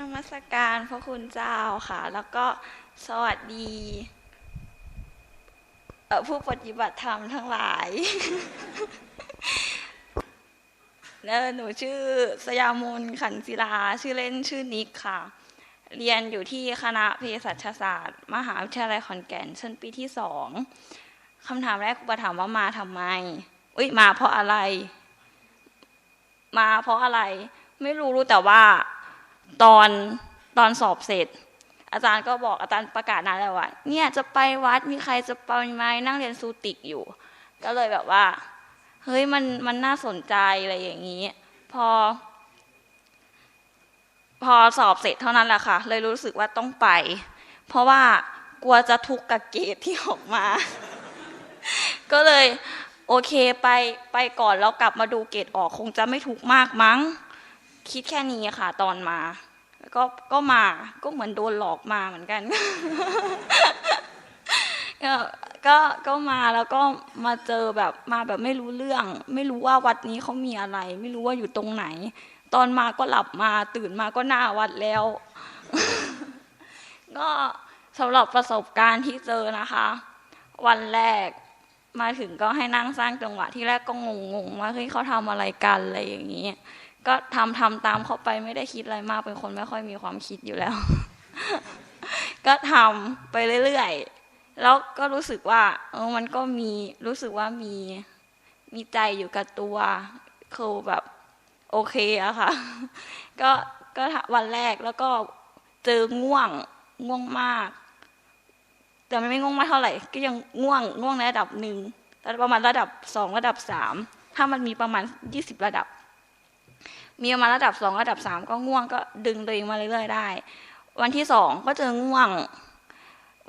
นมัสการพระคุณเจ้าค่ะ แล้วก็สวัสดีผู้ปฏิบัติธรรมทั้งหลายแล้วหนูชื่อสยามนขันศิลา ชื่อเล่นชื่อนิกค่ะ เรียนอยู่ที่คณะเภสัชศาสตร์ มหาวิทยาลัยขอนแก่นชั้นปีที่สองคำถามแรกครูปถามว่ามาทำไมอุ้ยมาเพราะอะไร มาเพราะอะไร ไม่รู้รู้แต่ว่า ตอนตอนสอบเสร็จ อาจารย์ก็บอกอาจารย์ประกาศนานแล้วว่าเนี่ยจะไปวัดมีใครจะไปไหมนั่งเรียนสูติกอยู่ ก็เลยแบบว่า เฮ้ยมันมันน่าสนใจอะไรอย่างนี้ พอ พอสอบเสร็จเท่านั้นแหละค่ะ เลยรู้สึกว่าต้องไป เพราะว่ากลัวจะทุกข์กับเกรดที่ออกมา ก็เลย โอเคไปไปก่อนแล้วกลับมาดูเกรดออกคงจะไม่ทุกข์มากมั้ง คิดแค่นี้ค่ะ ตอนมา แล้วก็ก็มาก็เหมือนโดนหลอกมาเหมือนกัน ก็ก็ก็มาแล้วก็มาเจอแบบมาแบบไม่รู้เรื่อง ไม่รู้ว่าวัดนี้เขามีอะไร ไม่รู้ว่าอยู่ตรงไหน ตอนมาก็หลับมาตื่นมาก็หน้าวัดแล้ว ก็สำหรับประสบการณ์ที่เจอนะคะ วันแรกมาถึงก็ให้นั่งสร้างจังหวะที่แรกก็งงๆว่าเฮ้ยเขาทำอะไรกันอะไรอย่างนี้ ก็ทำทำตามเขาไปไม่ได้คิดอะไรมากเป็นคนไม่ค่อยมีความคิดอยู่แล้ว ก็ทำไปเรื่อยๆแล้วก็รู้สึกว่า เออมันก็มีรู้สึกว่ามีมีใจอยู่กับตัวคือแบบโอเคอะค่ะ ก็ก็วันแรกแล้วก็เจอง่วงง่วงมาก แต่ไม่ง่วงมากเท่าไหร่ ก็ยังง่วงง่วงในระดับหนึ่งประมาณระดับสองระดับสามถ้ามันมีประมาณยี่สิบระดับ มีมาระดับสองระดับสามก็ง่วงก็ดึงตัวเองมาเรื่อยๆได้ วันที่สองก็เจอง่วง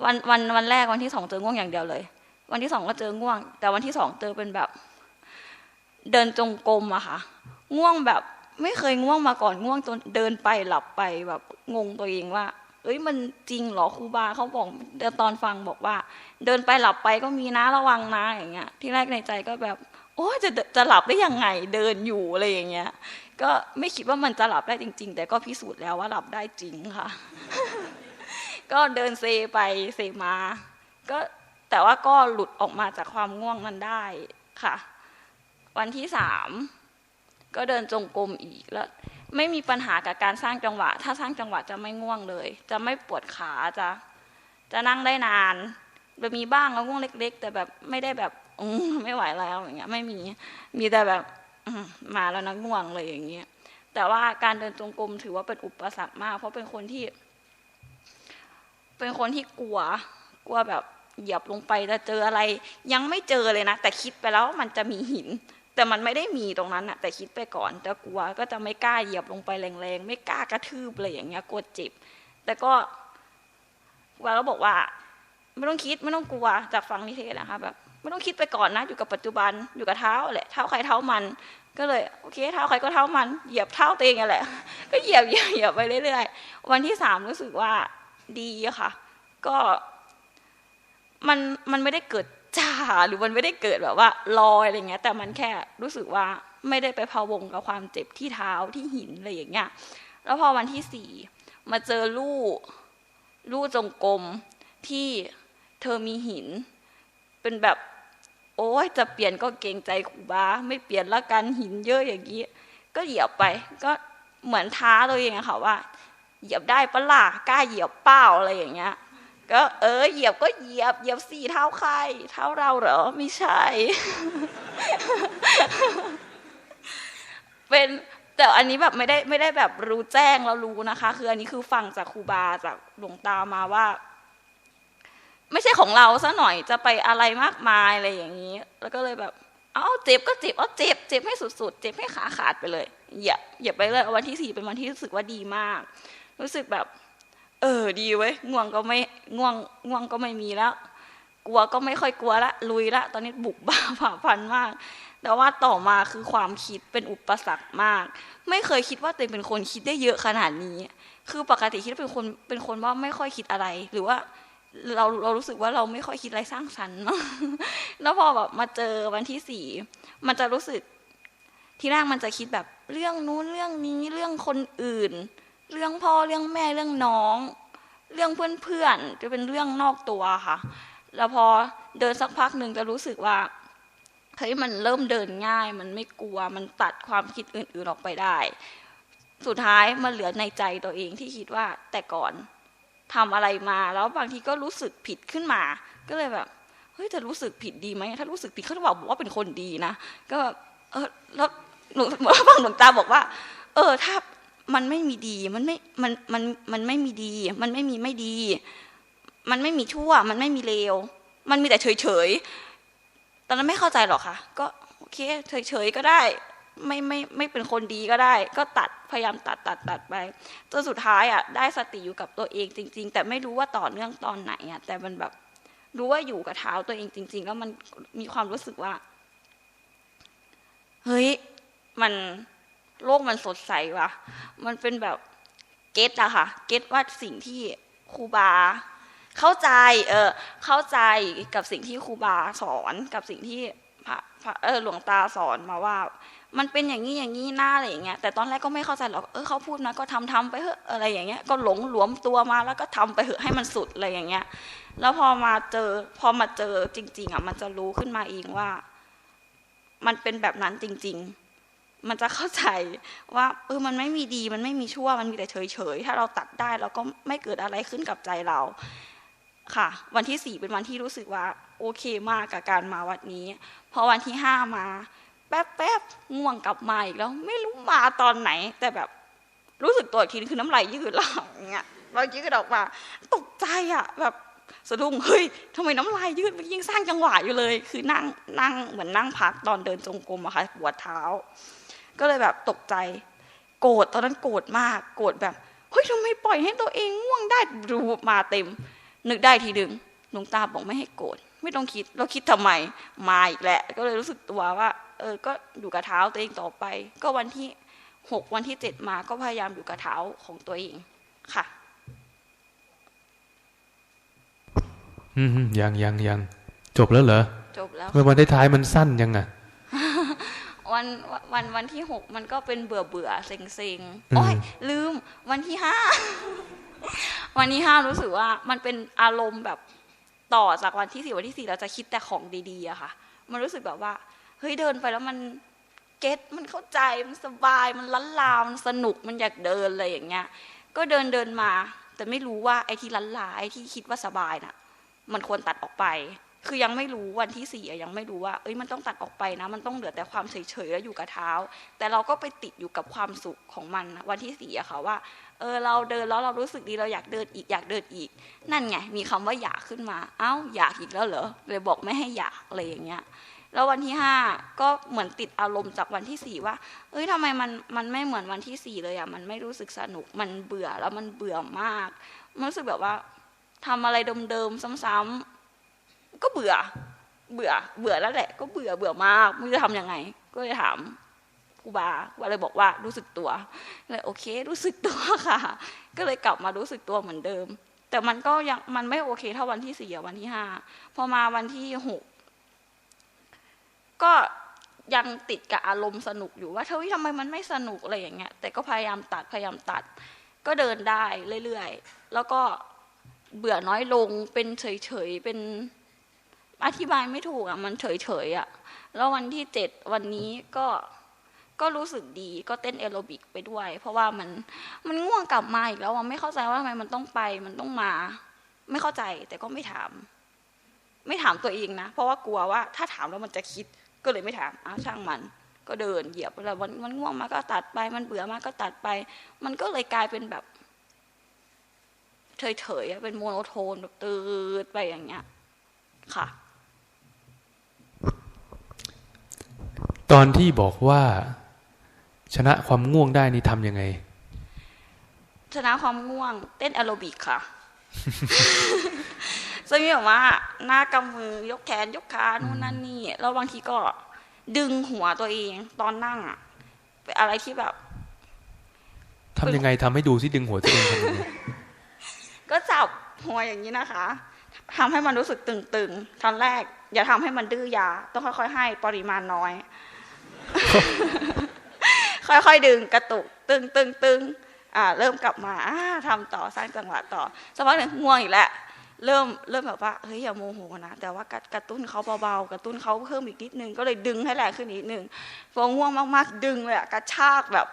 วันวันวันแรกวันที่สองเจอง่วงอย่างเดียวเลย วันที่สองก็เจอง่วง แต่วันที่สองเจอเป็นแบบ เดินจงกรมอะค่ะ ง่วงแบบไม่เคยง่วงมาก่อนง่วงจนเดินไปหลับไปแบบงงตัวเองว่า เอ้ยมันจริงเหรอครูบาเขาบอกเดตอนฟังบอกว่า เดินไปหลับไปก็มีนะระวังนะอย่างเงี้ย ที่แรกในใจก็แบบ โอ้จะจะหลับได้ยังไงเดินอยู่อะไรอย่างเงี้ย ก็ไม่คิดว่ามันจะหลับได้จริง ๆ แต่ก็พิสูจน์แล้วว่าหลับได้จริงค่ะ ก็เดินเซไปเซมา ก็แต่ว่าก็หลุดออกมาจากความง่วงนั้นได้ค่ะ วันที่สามก็เดินจงกรมอีกแล้ว ไม่มีปัญหากับการสร้างจังหวะ ถ้าสร้างจังหวะจะไม่ง่วงเลย จะไม่ปวดขาจะจะนั่งได้นานจะมีบ้างแล้วง่วงเล็ก ๆ แต่แบบไม่ได้แบบอไม่ไหวแล้วอย่างเงี้ย ไม่มีมีแต่แบบ มาแล้วนะง่วงเลยอย่างเงี้ย แต่ว่าการเดินจงกรมถือว่าเป็นอุปสรรคมาก เพราะเป็นคนที่ เป็นคนที่กลัว กลัวแบบเหยียบลงไปจะเจออะไร ยังไม่เจอเลยนะแต่คิดไปแล้วมันจะมีหิน แต่มันไม่ได้มีตรงนั้นอะแต่คิดไปก่อนจะกลัวก็จะไม่กล้าเหยียบลงไปแรงๆไม่กล้ากระทืบเลยอย่างเงี้ยกลัวเจ็บ แต่ก็วาก็บอกว่า ไม่ต้องคิดไม่ต้องกลัวจากฟังนิเทศนะคะแบบไม่ต้องคิดไปก่อนนะอยู่กับปัจจุบันอยู่กับเท้าแหละเท้าใครเท้ามัน ก็เลยโอเคเท้าใครก็เท้ามันเหยียบเท้าตัวเองแหละ ก็เหยียบเหยียบเหยียบไปเรื่อยๆวันที่สามรู้สึกว่าดีค่ะ ก็มันมันไม่ได้เกิดจ้าหรือมันไม่ได้เกิดแบบว่าลอยอะไรเงี้ย แต่มันแค่รู้สึกว่าไม่ได้ไปพะวงกับความเจ็บที่เท้าที่หินอะไรอย่างเงี้ยแล้วพอวันที่สี่มาเจอลู่ลู่จงกรมที่เธอมีหิน เป็นแบบ โอ้ยจะเปลี่ยนก็เกรงใจครูบาไม่เปลี่ยนละกันหินเยอะอย่างนี้ก็เหยียบไป ก็เหมือนท้าตัวเองอะค่ะว่า เหยียบได้ปะล่ะกล้าเหยียบเป้าอะไรอย่างเงี้ย ก็เออเหยียบก็เหยียบเหยียบสี่เท้าใครเท้าเราเหรอไม่ใช่ เป็นแต่อันนี้แบบไม่ได้ไม่ได้แบบรู้แจ้งเรารู้นะคะ คืออันนี้คือฟังจากครูบาจากหลวงตามาว่า ไม่ใช่ของเราซะหน่อยจะไปอะไรมากมายอะไรอย่างนี้ แล้วก็เลยแบบเอาเจ็บก็เจ็บเอาเจ็บเจ็บให้สุดๆ เจ็บให้ขาขาดไปเลยเหยียบเหยียบไปเลยวันที่สี่เป็นวันที่รู้สึกว่าดีมาก รู้สึกแบบ เออดีเว้ยง่วงก็ไม่ง่วงง่วงก็ไม่มีแล้ว กลัวก็ไม่ค่อยกลัวละลุยละ ตอนนี้บุกบ้าผ่าพันมาก แต่ว่าต่อมาคือความคิดเป็นอุปสรรคมาก ไม่เคยคิดว่าตัวเองเป็นคนคิดได้เยอะขนาดนี้ คือปกติคิดเป็นคนเป็นคนว่าไม่ค่อยคิดอะไรหรือว่า เราเรารู้สึกว่าเราไม่ค่อยคิดอะไรสร้างสรรค์แล้วพอแบบมาเจอวันที่สี่มันจะรู้สึกที่แรกมันจะคิดแบบเรื่องนู้นเรื่องนี้เรื่องคนอื่น เรื่องพ่อเรื่องแม่เรื่องน้อง เรื่องเพื่อนๆจะเป็นเรื่องนอกตัวค่ะ แล้วพอเดินสักพักหนึ่งจะรู้สึกว่าเฮ้ยมันเริ่มเดินง่าย มันไม่กลัวมันตัดความคิดอื่น ๆออกไปได้ สุดท้ายมันเหลือในใจตัวเองที่คิดว่าแต่ก่อน ทำอะไรมา แล้วบางทีก็รู้สึกผิดขึ้นมา ก็เลยแบบเฮ้ยจะรู้สึกผิดดีไหมถ้ารู้สึกผิดเขาจะบอกว่าเป็นคนดีนะก็เออแล้วหนูฟังหลวงตาบอกว่า เออถ้ามันไม่มีดีมันไม่มันมันมันไม่มีดี มันไม่มีไม่ดี มันไม่มีชั่ว มันไม่มีเลวมันมีแต่เฉยเฉยตอนนั้นไม่เข้าใจหรอกค่ะ ก็โอเคเฉยเฉยก็ได้ ไม่ไม่ไม่เป็นคนดีก็ได้ ก็ตัดพยายามตัดตัดตัดไปจนสุดท้ายอะได้สติอยู่กับตัวเองจริง ๆ แต่ไม่รู้ว่าต่อเนื่องตอนไหนอะแต่มันแบบรู้ว่าอยู่กับเท้าตัวเองจริง ๆ แล้วมันมีความรู้สึกว่าเฮ้ยมันโลกมันสดใสว่ะ มันเป็นแบบเก็ตอะค่ะ เก็ตว่าสิ่งที่ครูบา เข้าใจ เออ เข้าใจกับสิ่งที่ครูบาสอนกับสิ่งที่พระพระเออหลวงตาสอนมาว่า มันเป็นอย่างนี้อย่างนี้หน้าอะไรอย่างเงี้ยแต่ตอนแรกก็ไม่เข้าใจหรอกเออเขาพูดมาก็ทำทำไปเถอะอะไรอย่างเงี้ยก็หลงหลวมตัวมาแล้วก็ทำไปเถอะให้มันสุดอะไรอย่างเงี้ย แล้วพอมาเจอพอมาเจอจริง ๆอะมันจะรู้ขึ้นมาเองว่า มันเป็นแบบนั้นจริง ๆ มันจะเข้าใจว่าเออมันไม่มีดีมันไม่มีชั่วมันมีแต่เฉยๆถ้าเราตัดได้เราก็ไม่เกิดอะไรขึ้นกับใจเราค่ะ วันที่สี่เป็นวันที่รู้สึกว่า โอเคมากกับการมาวัดนี้ พอวันที่ห้ามา แป๊บแป๊บง่วงกลับมาอีกแล้ว ไม่รู้มาตอนไหน แต่แบบรู้สึกตัวทีนคือน้ำลายยืดแล้วอย่างเงี้ยเรายืดออกมา ตกใจอะ แบบสะดุ้งเฮ้ยทำไมน้ำลายยืดมันยิ่งสร้างจังหวะอยู่เลย คือนั่งนั่งเหมือนนั่งพักตอนเดินจงกรมอะค่ะปวดเท้า ก็เลยแบบตกใจ โกรธตอนนั้นโกรธมาก โกรธแบบเฮ้ยทำไมปล่อยให้ตัวเองง่วงได้ดูมาเต็ม นึกได้ทีหนึ่งหลวงตาบอกไม่ให้โกรธ ไม่ต้องคิดเราคิดทำไมมาอีกแหละก็เลยรู้สึกตัวว่า เออก็อยู่กับเท้าตัวเองต่อไป ก็วันที่หกวันที่เจ็ดมาก็พยายามอยู่กับเท้าของตัวเองค่ะ อืมยังยังยังจบแล้วเหรอจบแล้วเมื่อวันท้ายๆมันสั้นยังอะวันวันวันที่หกมันก็เป็นเบื่อเบื่อเซ็งเซ็งอืมโอ้ยลืม วันที่ห้าวันที่ห้ารู้สึกว่ามันเป็นอารมณ์แบบ ต่อจากวันที่สี่วันที่สี่เราจะคิดแต่ของดีๆอะค่ะ มันรู้สึกแบบว่า เฮ้ยเดินไปแล้วมันเก็ตมันเข้าใจมันสบายมันล้นลามันสนุกมันอยากเดินอะไรอย่างเงี้ย ก็เดินเดินมา แต่ไม่รู้ว่าไอ้ที่ล้นลาไอ้ที่คิดว่าสบายน่ะ มันควรตัดออกไป คือยังไม่รู้วันที่สี่ยังไม่รู้ว่า เอ้ยมันต้องตัดออกไปนะ มันต้องเหลือแต่ความเฉยๆแล้วอยู่กับเท้า แต่เราก็ไปติดอยู่กับความสุขของมันวันที่สี่อะค่ะว่า เออเราเดินแล้วเรารู้สึกดีเราอยากเดินอีกอยากเดินอีก นั่นไงมีคำว่าอยากขึ้นมา เอ้าอยากอีกแล้วเหรอเลยบอกไม่ให้อยากอะไรอย่างเงี้ยแล้ววันที่ห้าก็เหมือนติดอารมณ์จากวันที่สี่ว่า เอ้ยทำไมมันมันไม่เหมือนวันที่สี่เลยอะมันไม่รู้สึกสนุกมันเบื่อแล้วมันเบื่อมากมันรู้สึกแบบว่าทำอะไรเดิมๆซ้ำๆ ก็เบื่อ เบื่อ เบื่อแล้วแหละ ก็เบื่อเบื่อมากไม่รู้จะทำยังไง ก็เลยถามครูบาครูบาเลยบอกว่ารู้สึกตัวเลยโอเค รู้สึกตัวค่ะ ก็เลยกลับมารู้สึกตัวเหมือนเดิม แต่มันก็ยังมันไม่โอเคเท่าวันที่สี่วันที่ห้าพอมาวันที่หกก็ยังติดกับอารมณ์สนุกอยู่ว่าเฮ้ยทำไมมันไม่สนุกอะไรอย่างเงี้ย แต่ก็พยายามตัดพยายามตัด ก็เดินได้เรื่อยๆ แล้วก็เบื่อน้อยลงเป็นเฉยๆเป็น อธิบายไม่ถูกอะ มันเฉยๆอะ แล้ววันที่เจ็ดวันนี้ก็ก็รู้สึกดีก็เต้นแอโรบิกไปด้วย เพราะว่ามันมันง่วงกลับมาอีกแล้วอะไม่เข้าใจว่าทำไมมันต้องไปมันต้องมา ไม่เข้าใจแต่ก็ไม่ถาม ไม่ถามตัวเองนะ เพราะว่ากลัวว่า ถ้าถามแล้วมันจะคิดก็เลยไม่ถามอ้าวช่างมัน ก็เดินเหยียบแล้วมันมันง่วงมาก็ตัดไป มันเบื่อมาก็ตัดไป มันก็เลยกลายเป็นแบบเฉยๆเป็นโมโนโทนแบบตืดไปอย่างเงี้ย ค่ะ ตอนที่บอกว่า ชนะความง่วงได้นี่ทำยังไง ชนะความง่วง เต้นแอโรบิกค่ะซึ่งมีแบบว่า หน้ากำมือยกแขนยกขานู่นนั่นนี่แล้วบางทีก็ดึงหัวตัวเองตอนนั่งอะเป็นอะไรที่แบบทำยังไงทำให้ดูสิดึงหัวตัวเองทำยังไงก็จับหัวอย่างนี้นะคะทำให้มันรู้สึกตึงๆตอนแรก อย่าทำให้มันดื้อยา ต้องค่อย ๆ ให้ปริมาณน้อย ค่อยๆดึงกระตุกตึงตึงตึงอ่าเริ่มกลับมาอ่าทำต่อสร้างจังหวะต่อสักพักหนึ่งง่วงอีกแล้วเริ่มเริ่มแบบว่าเฮ้ยอย่าโมโหนะแต่ว่ากระตุ้นเขาเบาๆกระตุ้นเขาเพิ่มอีกนิดนึงก็เลยดึงให้แรงขึ้นนิดนึงพอง่วงมากๆ ดึงเลยอะกระชากแบบ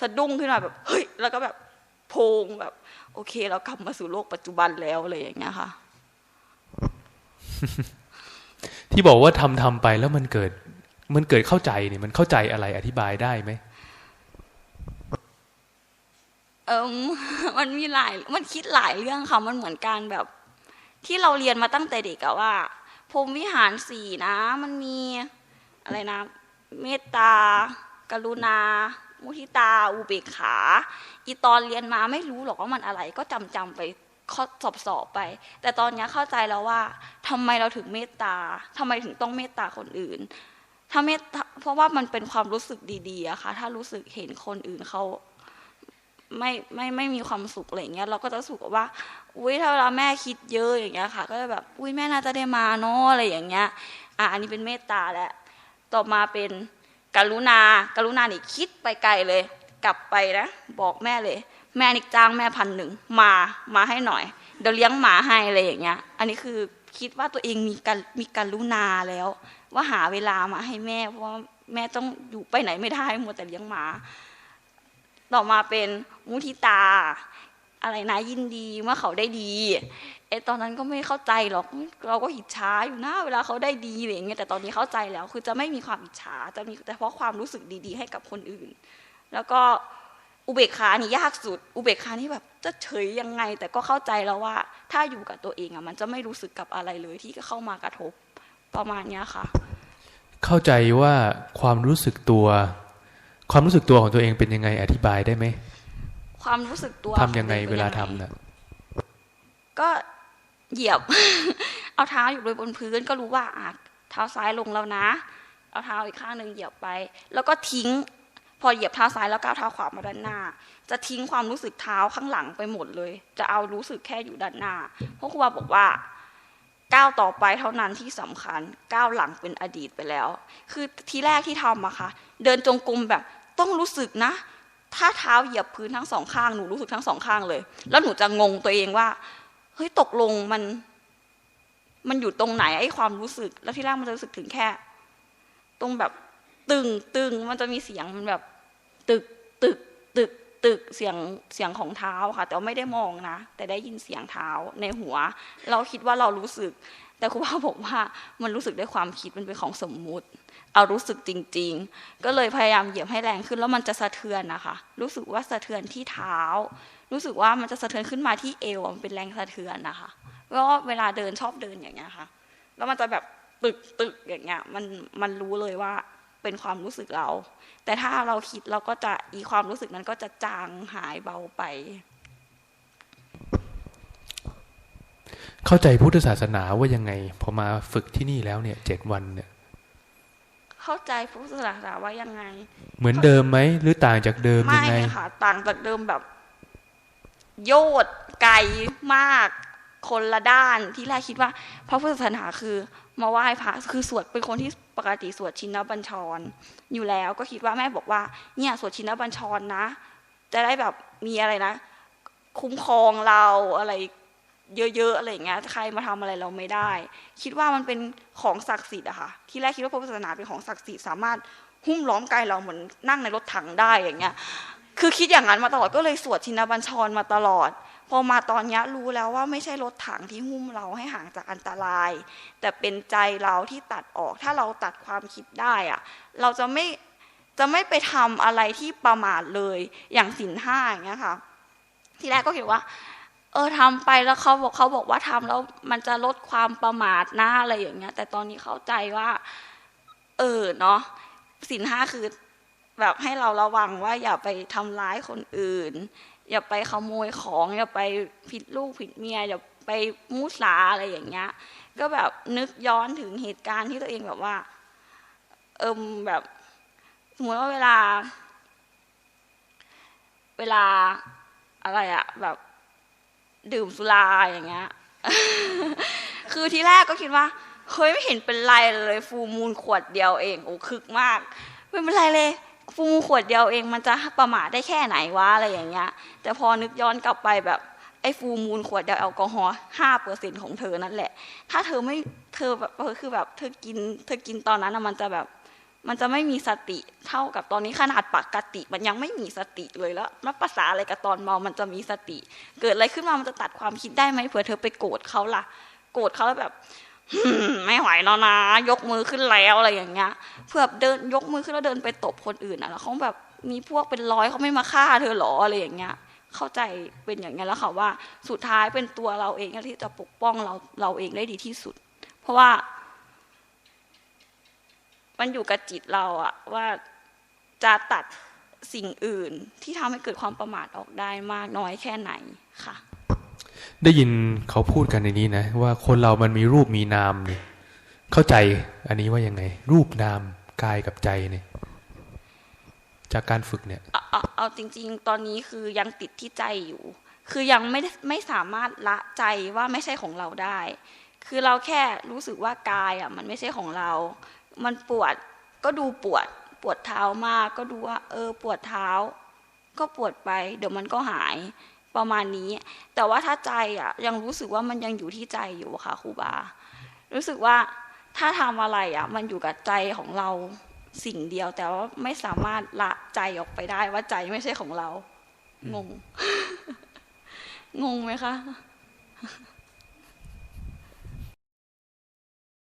สะดุ้งขึ้นมาแบบเฮ้ยแล้วก็แบบโพงแบบ โอเคเรากลับมาสู่โลกปัจจุบันแล้วอะไรอย่างเงี้ยค่ะ ที่บอกว่าทำทำไปแล้วมันเกิด มันเกิดเข้าใจเนี่ยมันเข้าใจอะไรอธิบายได้ไหมเออมันมีหลายมันคิดหลายเรื่องค่ะมันเหมือนการแบบ ที่เราเรียนมาตั้งแต่เด็กอะว่าพรมวิหารสี่นะ มันมีอะไรนะ เมตตา กรุณา มุทิตา อุเบกขา อีตอนเรียนมาไม่รู้หรอกว่ามันอะไร ก็จำจำไปข้อสอบสอบไป แต่ตอนนี้เข้าใจแล้วว่าทำไมเราถึงเมตตาทำไมถึงต้องเมตตาคนอื่น ถ้าเมตเพราะว่ามันเป็นความรู้สึกดีๆอะค่ะ ถ้ารู้สึกเห็นคนอื่นเขาไม่ไม่ไม่มีความสุขอะไรเงี้ยเราก็จะสุขว่า อุ้ยถ้าเวลาแม่คิดเยอะอย่างเงี้ยค่ะ ก็จะแบบอุ้ยแม่น่าจะได้มาเนาะอะไรอย่างเงี้ย อะอันนี้เป็นเมตตาแหละต่อมาเป็นกรุณา กรุณานี่คิดไปไกลเลย กลับไปนะบอกแม่เลย แม่นิกจ้างแม่พันหนึ่งมามาให้หน่อย เดี๋ยวเลี้ยงหมาให้อะไรอย่างเงี้ย อันนี้คือคิดว่าตัวเองมีการมีกรุณาแล้ว ว่าหาเวลามาให้แม่เพราะว่าแม่ต้องอยู่ไปไหนไม่ได้หมัวแต่เลี้ยงหมา ต่อมาเป็นมุทิตา อะไรนะยินดีเมื่อเขาได้ดีไอตอนนั้นก็ไม่เข้าใจหรอกเราก็อิจฉาอยู่นะเวลาเขาได้ดีอะไรอย่างเงี้ยแต่ตอนนี้เข้าใจแล้ว คือจะไม่มีความอิจฉาจะมีแต่เพราะความรู้สึกดีๆ ให้กับคนอื่น แล้วก็อุเบกขานี่ยากสุด อุเบกขานี่แบบจะเฉยยังไง แต่ก็เข้าใจแล้วว่า ถ้าอยู่กับตัวเองอะมันจะไม่รู้สึกกับอะไรเลยที่เข้ามากระทบ ประมาณเนี้ยค่ะ เข้าใจว่าความรู้สึกตัว ความรู้สึกตัวของตัวเองเป็นยังไงอธิบายได้ไหมความรู้สึกตัวทำยังไงของเวตัวลาป็นทำน่ะก็เหยียบ เอาเท้าอยู่บนพื้นก็รู้ว่าอะเท้าซ้ายลงแล้วนะ เอาเท้าอีกข้างหนึ่งเหยียบไป แล้วก็ทิ้ง พอเหยียบเท้าซ้ายแล้วก้าวเท้าขวามาด้านหน้า จะทิ้งความรู้สึกเท้าข้างหลังไปหมดเลย จะเอารู้สึกแค่อยู่ด้านหน้าเพราะครูบาบอกว่า ก้าวต่อไปเท่านั้นที่สำคัญก้าวหลังเป็นอดีตไปแล้ว คือทีแรกที่ทำอะค่ะ เดินจงกรมแบบต้องรู้สึกนะ ถ้าเท้าเหยียบพื้นทั้งสองข้างหนูรู้สึกทั้งสองข้างเลย แล้วหนูจะงงตัวเองว่าเฮ้ยตกลงมัน มันอยู่ตรงไหนไอ้ความรู้สึก แล้วที่แรกมันจะรู้สึกถึงแค่ ตรงแบบตึงตึงมันจะมีเสียงมันแบบ ตึกตึกตึก ตึกเสียงเสียงของเท้าค่ะ แต่ว่าไม่ได้มองนะ แต่ได้ยินเสียงเท้าในหัว เราคิดว่าเรารู้สึก แต่ครูบาบอกว่ามันรู้สึกด้วยความคิดมันเป็นของสมมุติ เอารู้สึกจริง ๆ ก็เลยพยายามเหยียบให้แรงขึ้นแล้วมันจะสะเทือนนะคะ รู้สึกว่าสะเทือนที่เท้า รู้สึกว่ามันจะสะเทือนขึ้นมาที่เอวมันเป็นแรงสะเทือนนะคะก็เวลาเดินชอบเดินอย่างเงี้ยค่ะ แล้วมันจะแบบตึกตึกอย่างเงี้ยมันมันรู้เลยว่า เป็นความรู้สึกเรา แต่ถ้าเราคิดเราก็จะอีความรู้สึกนั้นก็จะจางหายเบาไป เข้าใจพุทธศาสนาว่ายังไง พอมาฝึกที่นี่แล้วเนี่ยเจ็ดวันเนี่ย เข้าใจพุทธศาสนาว่ายังไง เหมือนเดิมไหมหรือต่างจากเดิมยัไม่งไงค่ะต่างจากเดิมแบบ โยดไกลมากคนละด้านที่แรกคิดว่าพระพุทธศาสนาคือ มาไหว้พระคือสวดเป็นคนที่ปกติสวดชินบัญชร อยู่แล้วก็คิดว่าแม่บอกว่า เนี่ยสวดชินบัญชรนะ จะได้แบบมีอะไรนะ คุ้มครองเราอะไร เยอะๆอะไรอย่างเงี้ยใครมาทำอะไรเราไม่ได้ คิดว่ามันเป็นของศักดิ์สิทธิ์อะค่ะที่แรกคิดว่าพระพุทธศาสนาเป็นของศักดิ์สิทธิ์สามารถหุ้มล้อมกายเราเหมือนนั่งในรถถังได้อย่างเงี้ย คือคิดอย่างนั้นมาตลอดก็เลยสวดชินบัญชรมาตลอด พอมาตอนนี้รู้แล้วว่าไม่ใช่รถถังที่หุ้มเราให้ห่างจากอันตราย แต่เป็นใจเราที่ตัดออก ถ้าเราตัดความคิดได้อะเราจะไม่จะไม่ไปทำอะไรที่ประมาทเลยอย่างสินห้าอย่างเงี้ยค่ะทีแรกก็คิดว่า เออทำไปแล้วเขาบอกเขาบอกว่าทำแล้วมันจะลดความประมาทนะอะไรอย่างเงี้ย แต่ตอนนี้เข้าใจว่า เออเนาะสินห้าคือแบบให้เราระวังว่าอย่าไปทำร้ายคนอื่น อย่าไปขโมยของอย่าไปผิดลูกผิดเมียอย่าไปมูสาอะไรอย่างเงี้ย ก็แบบนึกย้อนถึงเหตุการณ์ที่ตัวเองแบบว่า เอิมแบบสมมติว่าเวลา เวลาอะไรอะแบบ ดื่มสุราอย่างเงี้ย คือทีแรกก็คิดว่าเฮ้ยไม่เห็นเป็นไรเลยฟูมูลขวดเดียวเองโอ้คึกมาก ไม่เป็นไรเลย ฟูมูขวดเดียวเองมันจะประมาทได้แค่ไหนวะอะไรอย่างเงี้ย แต่พอนึกย้อนกลับไปแบบไอ้ฟูมูลขวดเดียวแอลกอฮอล์ห้าเปอร์เซ็นของเธอนั่นแหละ ถ้าเธอไม่เธอแบบคือแบบเธอกิน เธอกินตอนนั้นนะมันจะแบบมันจะไม่มีสติเท่ากับตอนนี้ขนาดปกติ มันยังไม่มีสติเลยแล้วนับภาษาอะไรกับตอนเมามันจะมีสติ เกิดอะไรขึ้นมามันจะตัดความคิดได้ไหมเผื่อเธอไปโกรธเขาล่ะ โกรธเขาแล้วแบบ ไม่ไหวแล้วนะ ยกมือขึ้นแล้วอะไรอย่างเงี้ยเพื่อเดินยกมือขึ้นแล้วเดินไปตบคนอื่นอะแล้วเขาแบบมีพวกเป็นร้อยเขาไม่มาฆ่าเธอหรออะไรอย่างเงี้ย เข้าใจเป็นอย่างเงี้ยแล้วค่ะว่าสุดท้ายเป็นตัวเราเองที่จะปกป้องเราเราเองได้ดีที่สุด เพราะว่า มันอยู่กับจิตเราอะว่าจะตัดสิ่งอื่นที่ทำให้เกิดความประมาทออกได้มากน้อยแค่ไหนค่ะ ได้ยินเขาพูดกันในนี้นะ ว่าคนเรามันมีรูปมีนามเนี่ยเข้าใจอันนี้ว่ายังไง รูปนามกายกับใจเนี่ยจากการฝึกเนี่ยเอาเอาจริง ๆ ตอนนี้คือยังติดที่ใจอยู่ คือยังไม่ไม่สามารถละใจว่าไม่ใช่ของเราได้ คือเราแค่รู้สึกว่ากายอะมันไม่ใช่ของเรา มันปวดก็ดูปวดปวดเท้ามากก็ดูว่า เออปวดเท้า ก็ปวดไป เดี๋ยวมันก็หาย ประมาณนี้ แต่ว่าถ้าใจอะยังรู้สึกว่ามันยังอยู่ที่ใจอยู่ค่ะครูบา รู้สึกว่าถ้าทำอะไรอะมันอยู่กับใจของเราสิ่งเดียว แต่ว่าไม่สามารถละใจออกไปได้ว่าใจไม่ใช่ของเรา งง งงไหมคะ